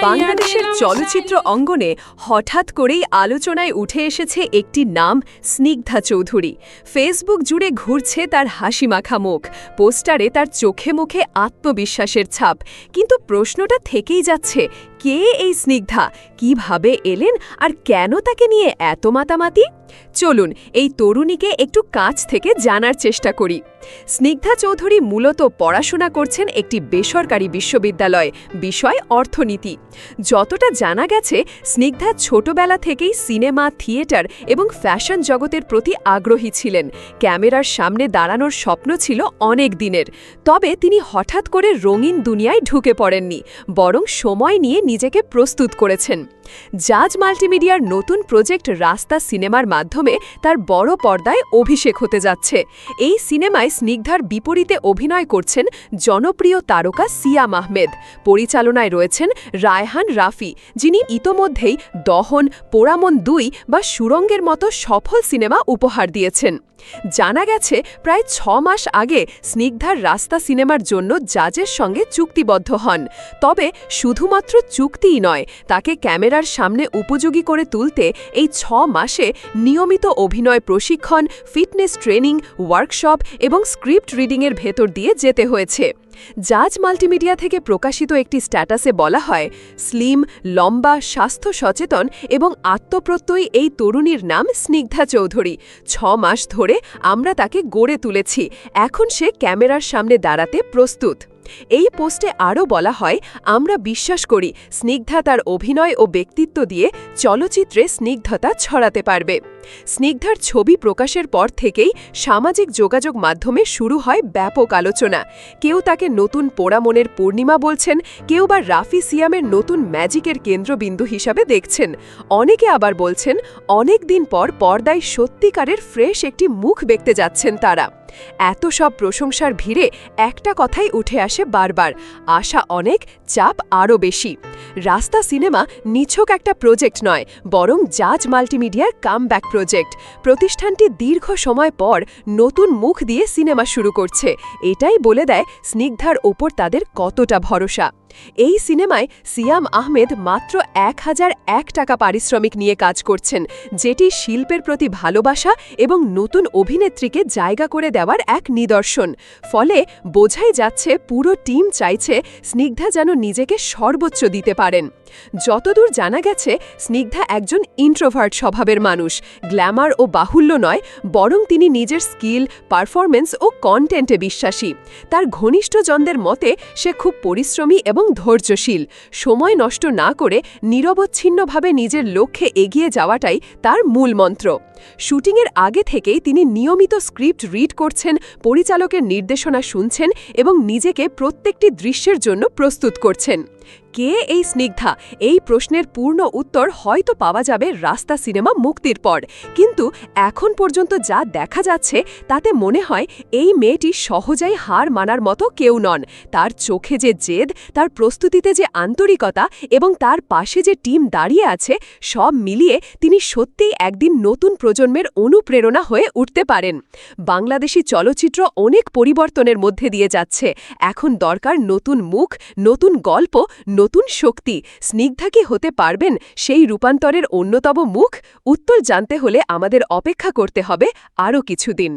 বাংলাদেশের চলচ্চিত্র অঙ্গনে হঠাৎ করেই আলোচনায় উঠে এসেছে একটি নাম, স্নিগ্ধা চৌধুরী। ফেসবুক জুড়ে ঘুরছে তার হাসি মাখা মুখ। পোস্টারে তার চোখে মুখে আত্মবিশ্বাসের ছাপ। কিন্তু প্রশ্নটা থেকেই যাচ্ছে কে এই স্নিগ্ধা? কীভাবে এলেন আর কেন তাকে নিয়ে এত মাতামাতি? চলুন, এই তরুণীকে একটু কাছ থেকে জানার চেষ্টা করি। স্নিগ্ধা চৌধুরী মূলত পড়াশোনা করছেন একটি বেসরকারি বিশ্ববিদ্যালয়, বিষয় অর্থনীতি। যতটা জানা গেছে, স্নিগ্ধা ছোটবেলা থেকেই সিনেমা, থিয়েটার এবং ফ্যাশন জগতের প্রতি আগ্রহী ছিলেন। ক্যামেরার সামনে দাঁড়ানোর স্বপ্ন ছিল অনেক দিনের। তবে তিনি হঠাৎ করে রঙিন দুনিয়ায় ঢুকে পড়েননি, বরং সময় নিয়ে নিজেকে প্রস্তুত করেছেন। জাজ মাল্টিমিডিয়ার নতুন প্রজেক্ট রাস্তা সিনেমার মাধ্যমে তার বড় পর্দায় অভিষেক হতে যাচ্ছে। এই সিনেমায় স্নিগ্ধার বিপরীতে অভিনয় করছেন জনপ্রিয় তারকা সিয়াম আহমেদ। পরিচালনায় রয়েছেন রায়হান রাফি, যিনি ইতোমধ্যেই দহন, পোড়ামন দুই বা সুরঙ্গের মতো সফল সিনেমা উপহার দিয়েছেন। জানা গেছে, প্রায় ছ মাস আগে স্নিগ্ধার রাস্তা সিনেমার জন্য জাজের সঙ্গে চুক্তিবদ্ধ হন। তবে শুধুমাত্র চুক্তিই নয়, তাকে ক্যামেরার সামনে উপযোগী করে তুলতে এই ছ মাসে নিয়মিত অভিনয় প্রশিক্ষণ, ফিটনেস ট্রেনিং, ওয়ার্কশপ এবং স্ক্রিপ্ট রিডিংয়ের ভেতর দিয়ে যেতে হয়েছে। জাজ মাল্টিমিডিয়া থেকে প্রকাশিত একটি স্ট্যাটাসে বলা হয়, স্লিম, লম্বা, স্বাস্থ্য সচেতন এবং আত্মপ্রত্যয়ী এই তরুণীর নাম স্নিগ্ধা চৌধুরী। ছ মাস ধরে আমরা তাকে গড়ে তুলেছি। এখন সে ক্যামেরার সামনে দাঁড়াতে প্রস্তুত। এই পোস্টে আরও বলা হয়, আমরা বিশ্বাস করি স্নিগ্ধা তার অভিনয় ও ব্যক্তিত্ব দিয়ে চলচ্চিত্রে স্নিগ্ধতা ছড়াতে পারবে। স্নিগ্ধার ছবি প্রকাশের পর থেকেই সামাজিক যোগাযোগ মাধ্যমে শুরু হয় ব্যাপক আলোচনা। কেউ তাকে নতুন পোড়ামনের পূর্ণিমা বলছেন, কেউ বা রাফি সিয়ামের নতুন ম্যাজিকের কেন্দ্রবিন্দু হিসাবে দেখছেন। অনেকে আবার বলছেন, অনেক দিন পর পর্দায় সত্যিকারের ফ্রেশ একটি মুখ দেখতে যাচ্ছেন তারা। এত সব প্রশংসার ভিড়ে একটা কথাই উঠে আসে বারবার, আশা অনেক, চাপ আরও বেশি। রাস্তা সিনেমা নিছক একটা প্রজেক্ট নয়, বরং জাজ মাল্টিমিডিয়ার কামব্যাক প্রজেক্ট। প্রতিষ্ঠানটি দীর্ঘ সময় পর নতুন মুখ দিয়ে সিনেমা শুরু করছে। এটাই বলে দেয় স্নিগ্ধার ওপর তাদের কতটা ভরসা। এই সিনেমায় সিয়াম আহমেদ মাত্র এক হাজার এক টাকা পারিশ্রমিক নিয়ে কাজ করছেন, যেটি শিল্পের প্রতি ভালোবাসা এবং নতুন অভিনেত্রীকে জায়গা করে দেওয়ার এক নিদর্শন। ফলে বোঝাই যাচ্ছে পুরো টিম চাইছে স্নিগ্ধা যেন নিজেকে সর্বোচ্চ দিতে পারেন। যতদূর জানা গেছে, স্নিগ্ধা একজন ইন্ট্রোভার্ট স্বভাবের মানুষ। গ্ল্যামার ও বাহুল্য নয়, বরং তিনি নিজের স্কিল পারফরমেন্স ও কন্টেন্টে বিশ্বাসী। তার ঘনিষ্ঠজনদের মতে, সে খুব পরিশ্রমী এবং ধৈর্যশীল। সময় নষ্ট না করে নিরবচ্ছিন্নভাবে নিজের লক্ষ্যে এগিয়ে যাওয়াটাই তার মূল মন্ত্র। শুটিংয়ের আগে থেকেই তিনি নিয়মিত স্ক্রিপ্ট রিড করছেন, পরিচালকের নির্দেশনা শুনছেন এবং নিজেকে প্রত্যেকটি দৃশ্যের জন্য প্রস্তুত করছেন। কে এই স্নিগ্ধা? এই প্রশ্নের পূর্ণ উত্তর হয়তো পাওয়া যাবে রাস্তা সিনেমা মুক্তির পর। কিন্তু এখন পর্যন্ত যা দেখা যাচ্ছে, তাতে মনে হয় এই মেয়েটি সহজেই হার মানার মতো কেউ নন। তার চোখে যে জেদ, তার প্রস্তুতিতে যে আন্তরিকতা এবং তার পাশে যে টিম দাঁড়িয়ে আছে, সব মিলিয়ে তিনি সত্যিই একদিন নতুন প্রজন্মের অনুপ্রেরণা হয়ে উঠতে পারেন। বাংলাদেশি চলচ্চিত্র অনেক পরিবর্তনের মধ্যে দিয়ে যাচ্ছে। এখন দরকার নতুন মুখ, নতুন গল্প নতুন শক্তি স্নিগ্ধা কি হতে পারবেন সেই রূপান্তরের অন্যতম মুখ উত্তর জানতে হলে আমাদের অপেক্ষা করতে হবে আরও কিছুদিন।